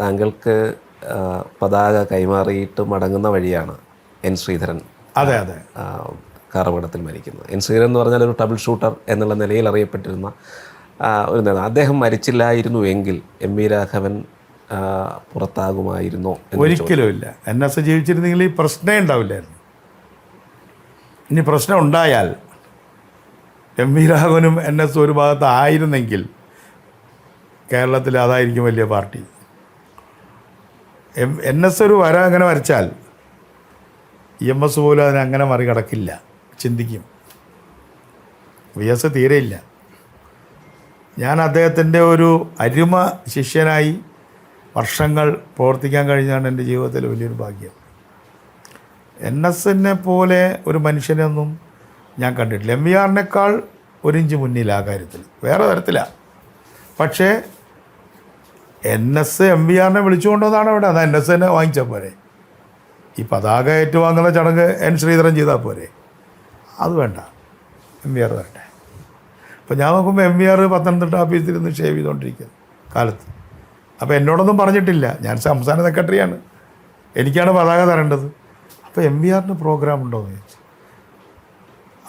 താങ്കൾക്ക് പതാക കൈമാറിയിട്ട് മടങ്ങുന്ന വഴിയാണ് എൻ ശ്രീധരൻ അതെ അതെ. കാറപടത്തിൽ മരിക്കുന്നത്. എൻ ശ്രീധരൻ എന്ന് പറഞ്ഞാൽ ഒരു ടബിൾ ഷൂട്ടർ എന്നുള്ള നിലയിൽ അറിയപ്പെട്ടിരുന്ന ഒരു നേതാവ്. അദ്ദേഹം മരിച്ചില്ലായിരുന്നു എങ്കിൽ എം വി രാഘവൻ പുറത്താകുമായിരുന്നു ഒരിക്കലും ഇല്ല. എൻ എസ് ജീവിച്ചിരുന്നെങ്കിൽ ഈ പ്രശ്നമേ ഉണ്ടാവില്ലായിരുന്നു. ഇനി പ്രശ്നം ഉണ്ടായാൽ എം വി രാഘവനും എൻ എസ് ഒരു ഭാഗത്തായിരുന്നെങ്കിൽ കേരളത്തിൽ അതായിരിക്കും വലിയ പാർട്ടി. എം എൻ എസ് ഒരു വര അങ്ങനെ വരച്ചാൽ ഇ എം എസ് പോലും അതിനെ അങ്ങനെ മറികടക്കില്ല ചിന്തിക്കും. വി എസ് തീരെയില്ല ഞാൻ അദ്ദേഹത്തിന്റെ ഒരു അരുമ ശിഷ്യനായി വർഷങ്ങൾ പ്രവർത്തിക്കാൻ കഴിഞ്ഞാണ് എന്റെ ജീവിതത്തിൽ വലിയൊരു ഭാഗ്യം. എൻ എസിനെ പോലെ ഒരു മനുഷ്യനെയൊന്നും ഞാൻ കണ്ടിട്ടില്ല. എം വി ആറിനേക്കാൾ ഒരു ഇഞ്ച് മുന്നിൽ ആ കാര്യത്തിൽ. വേറെ തരത്തിലാണ് പക്ഷേ എൻ എസ് എം വി ആറിനെ വിളിച്ചുകൊണ്ടതാണ് അവിടെ അത് എൻ എസ് എന്നെ വാങ്ങിച്ചാൽ പോരെ. ഈ പതാക ഏറ്റുവാങ്ങുന്ന ചടങ്ങ് എൻ ശ്രീധരൻ ചെയ്താൽ പോരെ. അത് വേണ്ട. എം വി ആർ വരട്ടെ. അപ്പോൾ ഞാൻ നോക്കുമ്പോൾ എം വി ആർ പത്തനംതിട്ട ഓഫീസിൽ നിന്ന് ഷേവ് ചെയ്തുകൊണ്ടിരിക്കുന്നു കാലത്ത്. അപ്പോൾ എന്നോടൊന്നും പറഞ്ഞിട്ടില്ല. ഞാൻ സംസ്ഥാന സെക്രട്ടറിയാണ്. എനിക്കാണ് പതാക തരേണ്ടത്. അപ്പോൾ എം വി ആറിന് പ്രോഗ്രാം ഉണ്ടോ എന്ന് ചോദിച്ചു.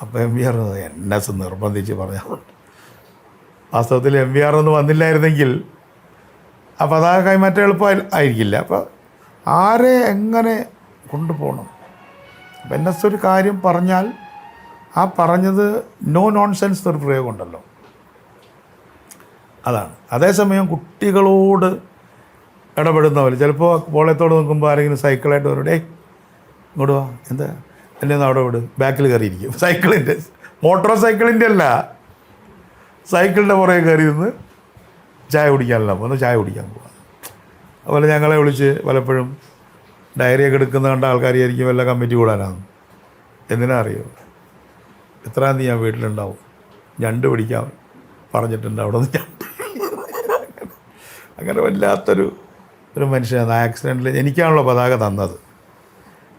അപ്പോൾ M V R N S നിർബന്ധിച്ച് പറഞ്ഞതുകൊണ്ട് വാസ്തവത്തിൽ എം വി ആർ ഒന്നും വന്നില്ലായിരുന്നെങ്കിൽ ആ പതാക കൈമാറ്റം എളുപ്പം ആയിരിക്കില്ല. അപ്പോൾ ആരെ എങ്ങനെ കൊണ്ടുപോകണം? അപ്പം എൻ എസ് ഒരു കാര്യം പറഞ്ഞാൽ ആ പറഞ്ഞത് നോ നോൺസെൻസ് എന്നൊരു പ്രയോഗം ഉണ്ടല്ലോ അതാണ്. അതേസമയം കുട്ടികളോട് ഇടപെടുന്നവർ ചിലപ്പോൾ പോളയത്തോട് നിൽക്കുമ്പോൾ ആരെങ്കിലും സൈക്കിളായിട്ട് വരും ഡേ ഇങ്ങോട്ട് വാ എന്താ? എന്നെ അവിടെ വിട് ബാക്കിൽ കയറിയിരിക്കും. സൈക്കിളിന്റെ മോട്ടോർ സൈക്കിളിന്റെ അല്ല. സൈക്കിളിന്റെ പുറകെ കയറി നിന്ന് ചായ കുടിക്കാനല്ല ഒന്ന് ചായ കുടിക്കാൻ പോവാം. അതുപോലെ ഞങ്ങളെ വിളിച്ച് പലപ്പോഴും ഡയറിയൊക്കെ എടുക്കുന്ന കണ്ട ആൾക്കാരായിരിക്കും വല്ല കമ്മിറ്റി കൂടാനാണ്. എന്തിനാ അറിയോ? എത്രാം തീയതി ഞാൻ വീട്ടിലുണ്ടാവും. ഞണ്ട് പിടിക്കാൻ പറഞ്ഞിട്ടുണ്ട് അവിടെ നിന്ന് അങ്ങനെ വല്ലാത്തൊരു ഒരു മനുഷ്യനാണ് ആക്സിഡന്റിൽ എനിക്കാണല്ലോ പതാക തന്നത്.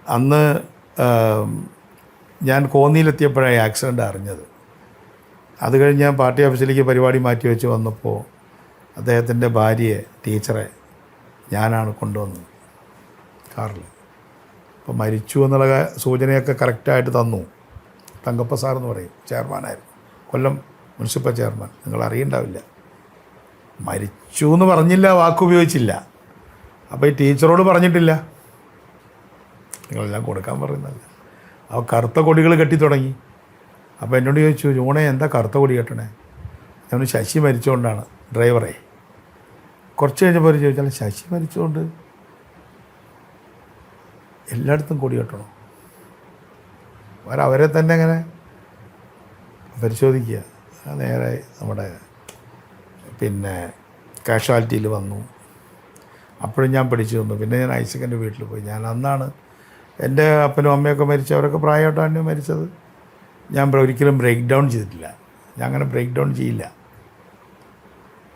അന്ന് ഞാൻ കോന്നിയിലെത്തിയപ്പോഴാണ് ആക്സിഡന്റ് അറിഞ്ഞത്. അത് കഴിഞ്ഞ് ഞാൻ പാർട്ടി ഓഫീസിലേക്ക് പരിപാടി മാറ്റി വെച്ച് വന്നപ്പോൾ അദ്ദേഹത്തിന്റെ ഭാര്യയെ ടീച്ചറെ ഞാനാണ് കൊണ്ടുവന്നത്. കാറിൽ. അപ്പോൾ മരിച്ചു എന്നുള്ള സൂചനയൊക്കെ കറക്റ്റായിട്ട് തന്നു. തങ്കപ്പ സാർ എന്ന് പറയും ചെയർമാനായിരുന്നു. Kollam municipal chairman. നിങ്ങൾ അറിയണ്ടാവില്ല. മരിച്ചു എന്ന് പറഞ്ഞില്ല വാക്കുപയോഗിച്ചില്ല അപ്പോൾ ഈ ടീച്ചറോട് പറഞ്ഞിട്ടില്ല. നിങ്ങളെല്ലാം കൊടുക്കാൻ പറയുന്നല്ല അപ്പോൾ കറുത്ത കൊടികൾ കെട്ടി തുടങ്ങി. അപ്പോൾ എന്നോട് ചോദിച്ചു ജൂണെ എന്താ കറുത്ത കൊടി കെട്ടണേ? ഞാൻ ശശി മരിച്ചുകൊണ്ടാണ് ഡ്രൈവറെ. കുറച്ച് കഴിഞ്ഞപ്പോൾ അവർ ചോദിച്ചാൽ ശശി മരിച്ചുകൊണ്ട് എല്ലായിടത്തും കൊടി കെട്ടണം. അവരവരെ അവരെ തന്നെ അങ്ങനെ പരിശോധിക്കുക. നേരെ നമ്മുടെ പിന്നെ കാഷ്വാലിറ്റിയിൽ വന്നു. അപ്പോഴും ഞാൻ പിടിച്ചു തന്നു പിന്നെ ഞാൻ ഐസക്കിന്റെ വീട്ടിൽ പോയി. ഞാൻ അന്നാണ് എന്റെ അപ്പനും അമ്മയൊക്കെ മരിച്ചു അവരൊക്കെ പ്രായമായിട്ടാണ് മരിച്ചത്. ഞാൻ ഒരിക്കലും ബ്രേക്ക് ഡൗൺ ചെയ്തിട്ടില്ല. ഞാൻ അങ്ങനെ ബ്രേക്ക് ഡൗൺ ചെയ്യില്ല.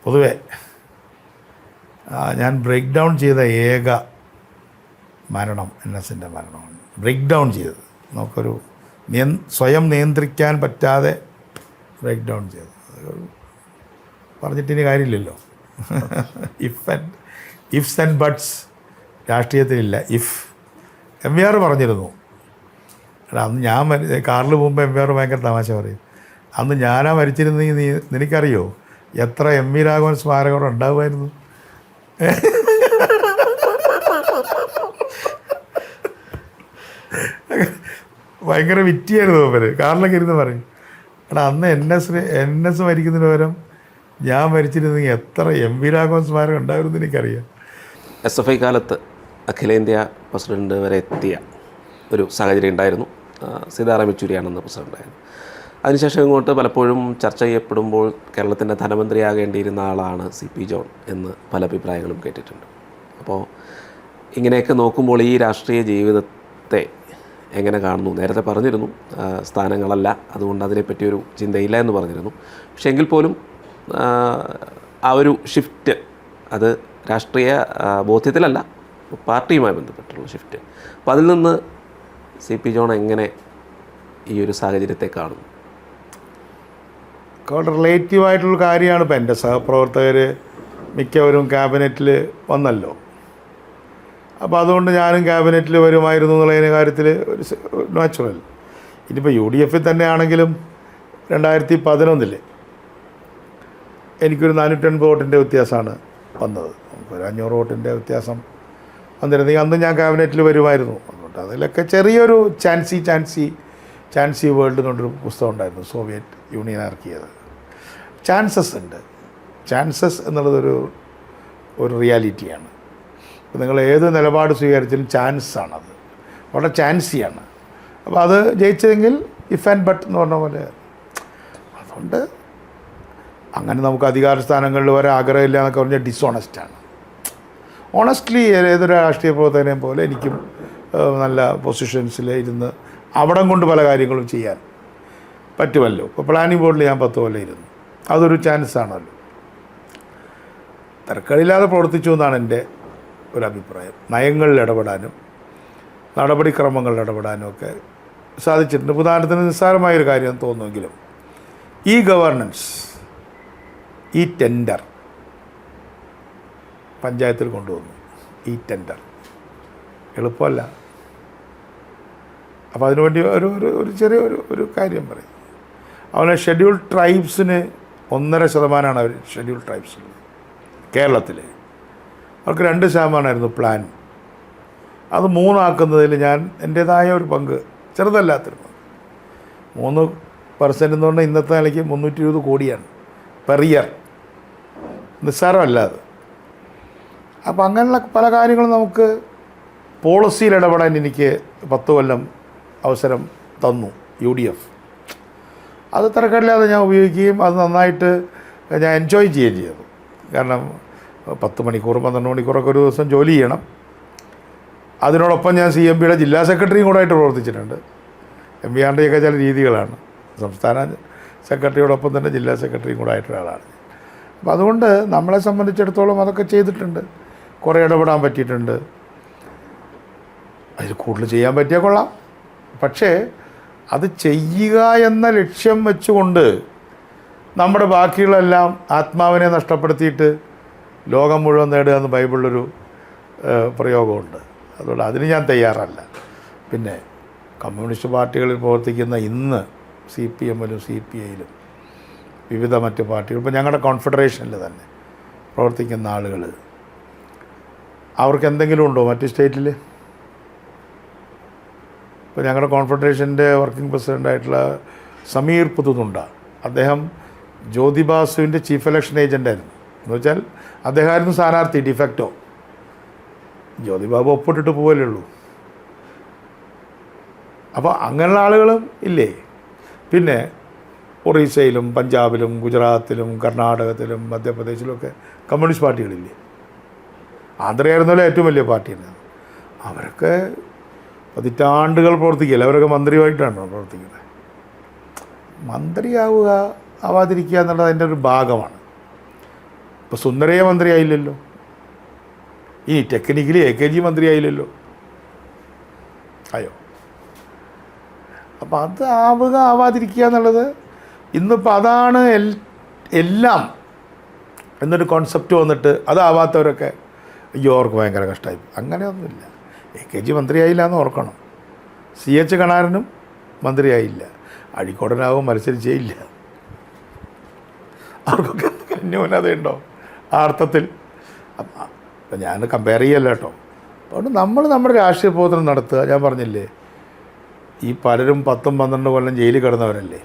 പൊതുവേ ഞാൻ ബ്രേക്ക് ഡൗൺ ചെയ്ത ഏക മരണം എൻ എസിന്റെ മരണമാണ്. ബ്രേക്ക് ഡൗൺ ചെയ്തത്. നമുക്കൊരു നിയ സ്വയം നിയന്ത്രിക്കാൻ പറ്റാതെ ബ്രേക്ക് ഡൗൺ ചെയ്തത്. പറഞ്ഞിട്ടിനി കാര്യമില്ലല്ലോ. If and ifs and buts രാഷ്ട്രീയത്തിലില്ല. If M V R പറഞ്ഞിരുന്നു. എടാ അന്ന് ഞാൻ കാറിൽ പോകുമ്പോൾ എം വി ആർ ഭയങ്കര തമാശ പറയും. അന്ന് ഞാനാ മരിച്ചിരുന്നെങ്കിൽ നീ നിനക്കറിയോ? എത്ര എം വി രാഘവൻ സ്മാരകം ഉണ്ടാകുമായിരുന്നു ഭയങ്കര വിറ്റിയായിരുന്നു അവർ. കാറിലൊക്കെ ഇരുന്ന് പറയും എടാ അന്ന് എൻ എസ് എൻ എസ് മരിക്കുന്നതിന് പകരം ഞാൻ മരിച്ചിരുന്നെങ്കിൽ എത്ര എം വി രാഘവൻ സ്മാരകം ഉണ്ടായിരുന്നു എനിക്കറിയാം. എസ് എഫ് ഐ കാലത്ത് അഖിലേന്ത്യാ പ്രസിഡന്റ് വരെ എത്തിയ ഒരു സാഹചര്യം ഉണ്ടായിരുന്നു. സീതാറാം യെച്ചൂരിയാണെന്ന് പ്രസിഡന്റായിരുന്നു അതിനുശേഷം ഇങ്ങോട്ട് പലപ്പോഴും ചർച്ച ചെയ്യപ്പെടുമ്പോൾ കേരളത്തിന്റെ ധനമന്ത്രിയാകേണ്ടിയിരുന്ന ആളാണ് സി പി ജോൺ എന്ന് പല അഭിപ്രായങ്ങളും കേട്ടിട്ടുണ്ട്. അപ്പോൾ ഇങ്ങനെയൊക്കെ നോക്കുമ്പോൾ ഈ രാഷ്ട്രീയ ജീവിതത്തെ എങ്ങനെ കാണുന്നു? നേരത്തെ പറഞ്ഞിരുന്നു സ്ഥാനങ്ങളല്ല അതുകൊണ്ട് അതിനെപ്പറ്റി ഒരു ചിന്തയില്ല എന്ന് പറഞ്ഞിരുന്നു. പക്ഷേ എങ്കിൽ പോലും ആ, ഒരു ഷിഫ്റ്റ് അത് രാഷ്ട്രീയ ബോധ്യത്തിലല്ല പാർട്ടിയുമായി ബന്ധപ്പെട്ടുള്ള ഷിഫ്റ്റ് അപ്പോൾ അതിൽ നിന്ന് സി പി ജോൺ എങ്ങനെ ഈ ഒരു സാഹചര്യത്തെ കാണുന്നു? റിലേറ്റീവ് ആയിട്ടുള്ള കാര്യമാണ്. ഇപ്പം എന്റെ സഹപ്രവർത്തകർ മിക്കവരും ക്യാബിനറ്റിൽ വന്നല്ലോ. അപ്പോൾ അതുകൊണ്ട് ഞാനും ക്യാബിനറ്റിൽ വരുമായിരുന്നു എന്നുള്ളതിന് കാര്യത്തിൽ ഒരു നാച്ചുറൽ ഇനിയിപ്പോൾ യു ഡി എഫിൽ തന്നെയാണെങ്കിലും രണ്ടായിരത്തി പതിനൊന്നിൽ എനിക്കൊരു നാനൂറ്റൻപത് വോട്ടിന്റെ വ്യത്യാസമാണ് വന്നത്. ഒരു അഞ്ഞൂറ് വോട്ടിന്റെ വ്യത്യാസം വന്നിരുന്നെങ്കിൽ അന്ന് ഞാൻ ക്യാബിനറ്റിൽ വരുമായിരുന്നു. അതുകൊണ്ട് അതിലൊക്കെ ചെറിയൊരു ചാൻസി ചാൻസി ചാൻസി വേൾഡ് എന്നൊരു പുസ്തകം ഉണ്ടായിരുന്നു സോവിയറ്റ് യൂണിയൻ ഇറക്കിയത് ചാൻസസ് ഉണ്ട്. ചാൻസസ് എന്നുള്ളതൊരു ഒരു റിയാലിറ്റിയാണ്. നിങ്ങൾ ഏത് നിലപാട് സ്വീകരിച്ചാലും ചാൻസ് ആണത് വളരെ ചാൻസിയാണ്. അപ്പോൾ അത് ജയിച്ചതെങ്കിൽ ഇഫ് ആൻഡ് ബട്ട് എന്ന് പറഞ്ഞ പോലെ അതുകൊണ്ട് അങ്ങനെ നമുക്ക് അധികാര സ്ഥാനങ്ങളിൽ വരെ ആഗ്രഹമില്ല എന്നൊക്കെ പറഞ്ഞാൽ ഡിസോണസ്റ്റാണ് ഓണസ്റ്റ്ലി ഏതൊരു രാഷ്ട്രീയ പ്രവർത്തകനെയും പോലെ എനിക്കും നല്ല പൊസിഷൻസിൽ ഇരുന്ന് അവിടം കൊണ്ട് പല കാര്യങ്ങളും ചെയ്യാൻ പറ്റുമല്ലോ. ഇപ്പോൾ പ്ലാനിംഗ് ബോർഡിൽ ഞാൻ പത്ത് കൊല്ലം ഇരുന്നു. അതൊരു ചാൻസ് ആണല്ലോ തർക്കമില്ലാതെ പ്രവർത്തിച്ചു എന്നാണ് എന്റെ ഒരു അഭിപ്രായം നയങ്ങളിൽ ഇടപെടാനും നടപടിക്രമങ്ങളിൽ ഇടപെടാനും ഒക്കെ സാധിച്ചിട്ടുണ്ട്. ഉദാഹരണത്തിന് നിസ്സാരമായൊരു കാര്യം തോന്നുമെങ്കിലും ഈ ഗവർണൻസ് ഈ ടെൻഡർ പഞ്ചായത്തിൽ കൊണ്ടുവന്നു. ഈ ടെൻഡർ. എളുപ്പമല്ല. അപ്പോൾ അതിനുവേണ്ടി ഒരു ഒരു ചെറിയ ഒരു ഒരു കാര്യം പറയും. അവനെ ഷെഡ്യൂൾ ട്രൈബ്സിന് ഒന്നര ശതമാനമാണ് അവർ ഷെഡ്യൂൾ ട്രൈബ്സിൽ കേരളത്തിൽ അവർക്ക് രണ്ട് ശതമാനമായിരുന്നു പ്ലാൻ അത് മൂന്നാക്കുന്നതിൽ ഞാൻ എന്റേതായ ഒരു പങ്ക് ചെറുതല്ലാത്തൊരു പങ്ക് മൂന്ന് പെർസെന്റ് എന്ന് പറഞ്ഞാൽ ഇന്നത്തെ നിലയ്ക്ക് മുന്നൂറ്റി ഇരുപത് കോടിയാണ് പെർ ഇയർ നിസ്സാരമല്ല അത് അപ്പോൾ അങ്ങനെയുള്ള പല കാര്യങ്ങളും നമുക്ക് പോളിസിയിൽ ഇടപെടാൻ എനിക്ക് പത്ത് കൊല്ലം അവസരം തന്നു യു ഡി എഫ്. അത് തിരക്കടില്ലാതെ ഞാൻ ഉപയോഗിക്കുകയും അത് നന്നായിട്ട് ഞാൻ എൻജോയ് ചെയ്യുകയും ചെയ്തു. കാരണം പത്ത് മണിക്കൂർ പന്ത്രണ്ട് മണിക്കൂറൊക്കെ ഒരു ദിവസം ജോലി ചെയ്യണം. അതിനോടൊപ്പം ഞാൻ സി എം പിയുടെ ജില്ലാ സെക്രട്ടറിയും കൂടെ ആയിട്ട് പ്രവർത്തിച്ചിട്ടുണ്ട്. എം പി ആറിന്റെയൊക്കെ ചില രീതികളാണ്. സംസ്ഥാന സെക്രട്ടറിയോടൊപ്പം തന്നെ ജില്ലാ സെക്രട്ടറിയും കൂടെ ആയിട്ടുള്ള ആളാണ് അപ്പോൾ അതുകൊണ്ട് നമ്മളെ സംബന്ധിച്ചിടത്തോളം അതൊക്കെ ചെയ്തിട്ടുണ്ട്. കുറേ ഇടപെടാൻ പറ്റിയിട്ടുണ്ട്. അതിൽ കൂടുതൽ ചെയ്യാൻ പറ്റിയാൽ കൊള്ളാം. പക്ഷേ അത് ചെയ്യുക എന്ന ലക്ഷ്യം വെച്ചുകൊണ്ട് നമ്മുടെ ബാക്കിയുള്ളെല്ലാം ആത്മാവിനെ നഷ്ടപ്പെടുത്തിയിട്ട് ലോകം മുഴുവൻ നേടുക എന്ന് ബൈബിളിലൊരു പ്രയോഗമുണ്ട്. അതുകൊണ്ട് അതിന് ഞാൻ തയ്യാറല്ല. പിന്നെ കമ്മ്യൂണിസ്റ്റ് പാർട്ടികളിൽ പ്രവർത്തിക്കുന്ന ഇന്ന് സി പി എമ്മിലും സി പി ഐയിലും വിവിധ മറ്റ് പാർട്ടികൾ ഇപ്പോൾ ഞങ്ങളുടെ കോൺഫെഡറേഷനിൽ തന്നെ പ്രവർത്തിക്കുന്ന ആളുകൾ അവർക്ക് എന്തെങ്കിലും ഉണ്ടോ മറ്റ് സ്റ്റേറ്റിൽ ഇപ്പോൾ ഞങ്ങളുടെ കോൺഫെഡറേഷന്റെ വർക്കിംഗ് പ്രസിഡന്റായിട്ടുള്ള സമീർ പുതുതുണ്ട അദ്ദേഹം ജ്യോതി ബാസുവിന്റെ ചീഫ് ഇലക്ഷൻ ഏജന്റായിരുന്നു എന്ന് വെച്ചാൽ അദ്ദേഹമായിരുന്നു സ്ഥാനാർത്ഥി ഡിഫക്റ്റോ ജ്യോതി ബാബു ഒപ്പിട്ടിട്ട് പോകലേ ഉള്ളൂ. അപ്പോൾ അങ്ങനെയുള്ള ആളുകളും ഇല്ലേ? പിന്നെ ഒറീസയിലും പഞ്ചാബിലും ഗുജറാത്തിലും കർണാടകത്തിലും മധ്യപ്രദേശിലുമൊക്കെ കമ്മ്യൂണിസ്റ്റ് പാർട്ടികളില്ലേ? ആന്ധ്രയായിരുന്നല്ലോ ഏറ്റവും വലിയ പാർട്ടി തന്നെ അവരൊക്കെ പതിറ്റാണ്ടുകൾ പ്രവർത്തിക്കില്ല അവരൊക്കെ മന്ത്രിയുമായിട്ടാണ് പ്രവർത്തിക്കുന്നത്? മന്ത്രിയാവുക ആവാതിരിക്കുക എന്നുള്ളത് അതിന്റെ ഒരു ഭാഗമാണ്. ഇപ്പോൾ സുന്ദരയെ മന്ത്രിയായില്ലല്ലോ. ഇനി ടെക്നിക്കലി എ കെ ജി മന്ത്രിയായില്ലല്ലോ. അയ്യോ. അപ്പം അത് ആവുക ആവാതിരിക്കുക എന്നുള്ളത് ഇന്നിപ്പോൾ അതാണ് എൽ എല്ലാം എന്നൊരു കോൺസെപ്റ്റ് വന്നിട്ട് അതാവാത്തവരൊക്കെ അയ്യോ അവർക്ക് ഭയങ്കര കഷ്ടമായി അങ്ങനെയൊന്നുമില്ല. എ കെ ജി മന്ത്രിയായില്ല എന്ന് ഓർക്കണം. C H കണാരനും മന്ത്രിയായില്ല. അഴിക്കോടനാവും മത്സരിച്ചേ ഇല്ല. അവർക്കൊക്കെ ന്യൂനതയുണ്ടോ ആ അർത്ഥത്തിൽ. ഞാൻ കമ്പയർ ചെയ്യല്ല കേട്ടോ. അതുകൊണ്ട് നമ്മൾ നമ്മുടെ രാഷ്ട്രീയ പ്രവർത്തനം നടത്തുക. ഞാൻ പറഞ്ഞില്ലേ ഈ പലരും പത്തും പന്ത്രണ്ട് കൊല്ലം ജയിലിൽ കിടന്നവരല്ലേ?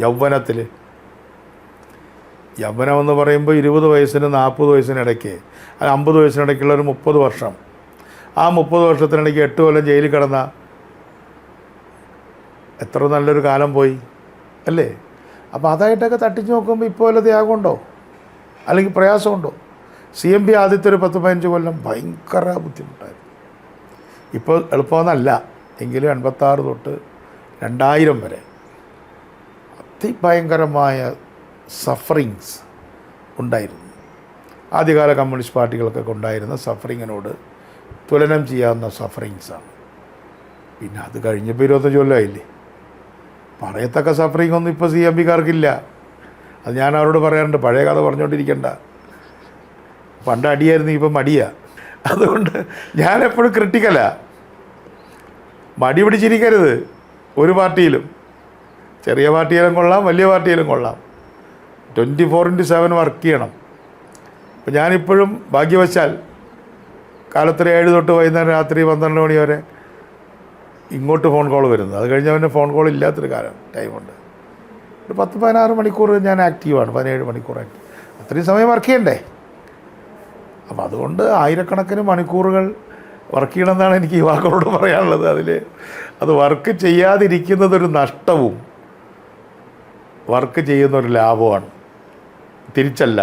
യൗവനത്തിൽ യൗവനം എന്ന് പറയുമ്പോൾ ഇരുപത് വയസ്സിന് നാൽപ്പത് വയസ്സിനിടയ്ക്ക് അല്ല അമ്പത് വയസ്സിനിടയ്ക്കുള്ള ഒരു മുപ്പത് വർഷം. ആ മുപ്പത് വർഷത്തിനിടയ്ക്ക് എട്ട് കൊല്ലം ജയിലിൽ കിടന്ന എത്ര നല്ലൊരു കാലം പോയി അല്ലേ? അപ്പോൾ അതായിട്ടൊക്കെ തട്ടിച്ച് നോക്കുമ്പോൾ ഇപ്പോൾ വല്ല ത്യാഗമുണ്ടോ അല്ലെങ്കിൽ പ്രയാസമുണ്ടോ? സി എം പി ആദ്യത്തെ ഒരു പത്ത് പതിനഞ്ച് കൊല്ലം ഭയങ്കര ബുദ്ധിമുട്ടായിരുന്നു. ഇപ്പോൾ എളുപ്പമെന്നല്ല. എങ്കിലും എൺപത്താറ് തൊട്ട് രണ്ടായിരം വരെ അതിഭയങ്കരമായ സഫറിങ്സ് ഉണ്ടായിരുന്നു. ആദ്യകാല കമ്മ്യൂണിസ്റ്റ് പാർട്ടികൾക്കൊക്കെ ഉണ്ടായിരുന്ന സഫറിങ്ങിനോട് തുലനം ചെയ്യാവുന്ന സഫറിങ്സാണ്. പിന്നെ അത് കഴിഞ്ഞപ്പോൾ ഇരുപത്തഞ്ച് കൊല്ലമായില്ലേ പറയത്തക്ക സഫറിങ് ഒന്നും ഇപ്പോൾ സി എം പിക്കാർക്കില്ല. അത് ഞാൻ അവരോട് പറയാറുണ്ട് പഴയ കഥ പറഞ്ഞുകൊണ്ടിരിക്കണ്ട പണ്ട് അടിയായിരുന്നു ഇപ്പം മടിയാ. അതുകൊണ്ട് ഞാൻ എപ്പോഴും ക്രിട്ടിക്കലാ മടി പിടിച്ചിരിക്കരുത് ഒരു പാർട്ടിയിലും. ചെറിയ പാർട്ടിയിലും കൊള്ളാം വലിയ പാർട്ടിയിലും കൊള്ളാം. Twenty four into seven work ചെയ്യണം. അപ്പോൾ ഞാനിപ്പോഴും ഭാഗ്യവശാൽ കാലത്തൊരു ഏഴ് തൊട്ട് വൈകുന്നേരം രാത്രി പന്ത്രണ്ട് മണി വരെ ഇങ്ങോട്ട് ഫോൺ കോൾ വരുന്നത്. അത് കഴിഞ്ഞ് അവന്റെ ഫോൺ കോൾ ഇല്ലാത്തൊരു കാലം ടൈമുണ്ട് ഒരു പത്ത് പതിനാറ് മണിക്കൂർ ഞാൻ ആക്റ്റീവാണ് പതിനേഴ് മണിക്കൂർ ആക്റ്റീവ് അത്രയും സമയം വർക്ക് ചെയ്യണ്ടേ? അപ്പം അതുകൊണ്ട് ആയിരക്കണക്കിന് മണിക്കൂറുകൾ വർക്ക് ചെയ്യണമെന്നാണ് എനിക്ക് യുവാക്കളോട് പറയാനുള്ളത്. അതിൽ അത് വർക്ക് ചെയ്യാതിരിക്കുന്നതൊരു നഷ്ടവും വർക്ക് ചെയ്യുന്നൊരു ലാഭമാണ് തിരിച്ചല്ല.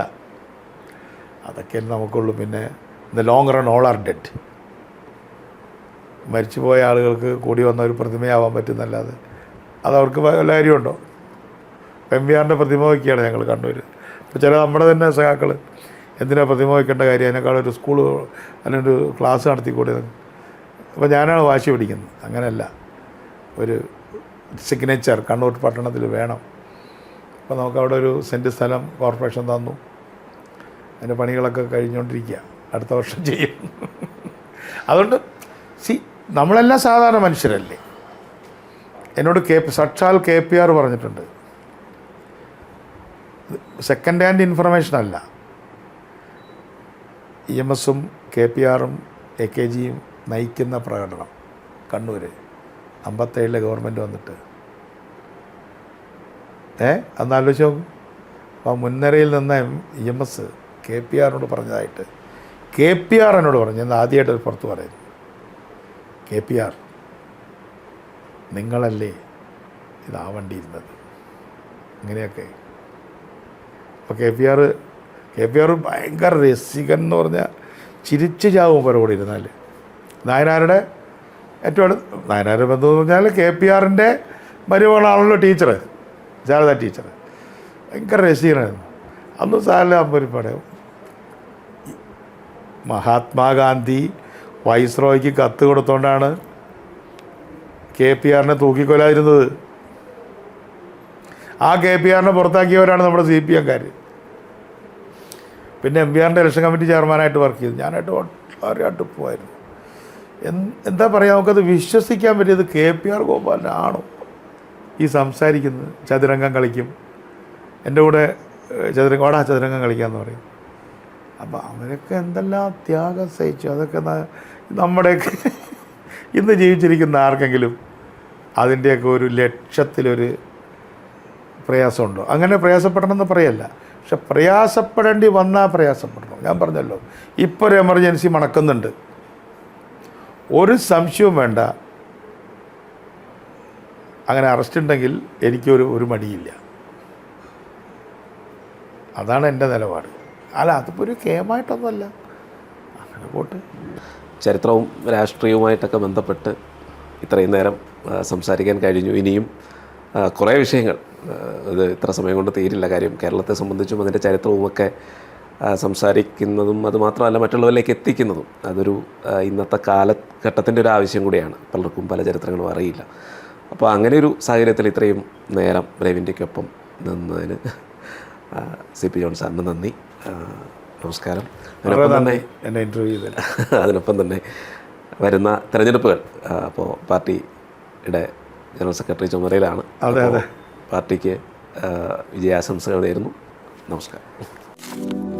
അതൊക്കെ നമുക്കുള്ളൂ. പിന്നെ the long run all are dead മരിച്ചുപോയ ആളുകൾക്ക് കൂടി വന്ന ഒരു പ്രതിമയാവാൻ പറ്റുന്നല്ലാതെ അത് അവർക്ക് വല്ല കാര്യമുണ്ടോ? എം വി ആറിന്റെ പ്രതിമ വയ്ക്കുകയാണ് ഞങ്ങൾ കണ്ണൂർ ഇപ്പോൾ ചില നമ്മുടെ തന്നെ സഹാക്കൾ എന്തിനാണ് പ്രതിമ വയ്ക്കേണ്ട കാര്യം? അതിനേക്കാൾ ഒരു സ്കൂൾ അല്ലെങ്കിൽ ഒരു ക്ലാസ് നടത്തിക്കൂടെ? അപ്പോൾ ഞാനാണ് വാശി പിടിക്കുന്നത്. അങ്ങനെയല്ല. ഒരു സിഗ്നേച്ചർ കണ്ണൂർ പട്ടണത്തിൽ വേണം. അപ്പോൾ നമുക്കവിടെ ഒരു സെന്റ് സ്ഥലം കോർപ്പറേഷൻ തന്നു. അതിന്റെ പണികളൊക്കെ കഴിഞ്ഞുകൊണ്ടിരിക്കുക. അടുത്ത വർഷം ചെയ്യും. അതുകൊണ്ട് സി നമ്മളെല്ലാം സാധാരണ മനുഷ്യരല്ലേ? എന്നോട് കെ സക്ഷാൽ കെ പി ആർ പറഞ്ഞിട്ടുണ്ട്. സെക്കൻഡ് ഹാൻഡ് ഇൻഫർമേഷൻ അല്ല. ഇ എം എസും കെ പി ആറും എ കെ ജിയും നയിക്കുന്ന പ്രകടനം കണ്ണൂർ അമ്പത്തേഴിലെ ഗവൺമെന്റ് വന്നിട്ട്. ഏ അന്നാലോചിച്ച് നോക്കും. അപ്പോൾ മുൻനിരയിൽ നിന്ന് E M S K P ആറിനോട് പറഞ്ഞതായിട്ട്. കെ പി ആർ എന്നോട് പറഞ്ഞു എന്ന് ആദ്യമായിട്ട് പുറത്ത് പറയുന്നു കെ പി ആർ നിങ്ങളല്ലേ ഇതാവേണ്ടിയിരുന്നത് ഇങ്ങനെയൊക്കെ. അപ്പോൾ K P R K P R ഭയങ്കര രസികൻ എന്ന് പറഞ്ഞാൽ ചിരിച്ച് ചാവും പല കൂടി ഇരുന്നാൽ നായനാരുടെ ഏറ്റവും അടുത്ത് നായനാരുടെ ബന്ധം എന്ന് പറഞ്ഞാൽ കെ പി ആറിന്റെ മരുമകളാണല്ലോ ടീച്ചർ ശാരദ ടീച്ചർ ഭയങ്കര രസികനായിരുന്നു. അന്ന് സാറിലെ അമ്പരിപ്പാടെ. മഹാത്മാഗാന്ധി വൈസ്രോയ്ക്ക് കത്ത് കൊടുത്തോണ്ടാണ് കെ പി ആറിനെ തൂക്കിക്കൊല്ലാതിരുന്നത്. ആ കെ പി ആറിനെ പുറത്താക്കിയവരാണ് നമ്മുടെ സി പി എംകാർ പിന്നെ എം പി ആറിന്റെ ഇലക്ഷൻ കമ്മിറ്റി ചെയർമാനായിട്ട് വർക്ക് ചെയ്തു. ഞാനായിട്ട് വളരെ അടുപ്പമായിരുന്നു എന്ത് പറയുക നമുക്കത് വിശ്വസിക്കാൻ പറ്റിയത് കെ പി ആർ ഗോപാലനാണോ ഈ സംസാരിക്കുന്നത്? ചതുരംഗം കളിക്കും. എന്റെ കൂടെ ചതുരംഗം ഓടാ ചതുരംഗം കളിക്കാമെന്ന് പറയും. അപ്പോൾ അവരൊക്കെ എന്തെല്ലാം ത്യാഗം സഹിച്ചു? അതൊക്കെ നമ്മുടെയൊക്കെ ഇന്ന് ജീവിച്ചിരിക്കുന്ന ആർക്കെങ്കിലും അതിന്റെയൊക്കെ ഒരു ലക്ഷ്യത്തിലൊരു പ്രയാസമുണ്ടോ? അങ്ങനെ പ്രയാസപ്പെടണമെന്ന് പറയല്ല. പക്ഷെ പ്രയാസപ്പെടേണ്ടി വന്നാൽ പ്രയാസപ്പെടണം. ഞാൻ പറഞ്ഞല്ലോ ഇപ്പോൾ ഒരു എമർജൻസി മണക്കുന്നുണ്ട്. ഒരു സംശയവും വേണ്ട. അങ്ങനെ അറസ്റ്റ് ഉണ്ടെങ്കിൽ എനിക്കൊരു ഒരു മടിയില്ല. അതാണ് എന്റെ നിലപാട്. അല്ല അതിപ്പോൾ ഒരു കേമായിട്ടൊന്നുമല്ല. അങ്ങനെ പോട്ട്. ചരിത്രവും രാഷ്ട്രീയവുമായിട്ടൊക്കെ ബന്ധപ്പെട്ട് ഇത്രയും നേരം സംസാരിക്കാൻ കഴിഞ്ഞു. ഇനിയും കുറേ വിഷയങ്ങൾ ഇത് ഇത്ര സമയം കൊണ്ട് തീരില്ല. കാര്യം കേരളത്തെ സംബന്ധിച്ചും അതിന്റെ ചരിത്രവുമൊക്കെ സംസാരിക്കുന്നതും അത് മാത്രമല്ല മറ്റുള്ളവരിലേക്ക് എത്തിക്കുന്നതും അതൊരു ഇന്നത്തെ കാലഘട്ടത്തിന്റെ ഒരു ആവശ്യം കൂടിയാണ്. പലർക്കും പല ചരിത്രങ്ങളും അറിയില്ല. അപ്പോൾ അങ്ങനെ ഒരു സാഹചര്യത്തിൽ ഇത്രയും നേരം ബ്രേവിന്റെക്കൊപ്പം നിന്നതിന് സി പി ജോൺ സാറിന് നന്ദി. നമസ്കാരം. അതിനൊപ്പം തന്നെ എന്നെ ഇന്റർവ്യൂ അതിനൊപ്പം തന്നെ വരുന്ന തെരഞ്ഞെടുപ്പുകൾ അപ്പോൾ പാർട്ടിയുടെ ജനറൽ സെക്രട്ടറി ചുമതലയിലാണ്. അതെ, അതെ. പാർട്ടിക്ക് വിജയാശംസകൾ നേരുന്നു. നമസ്കാരം.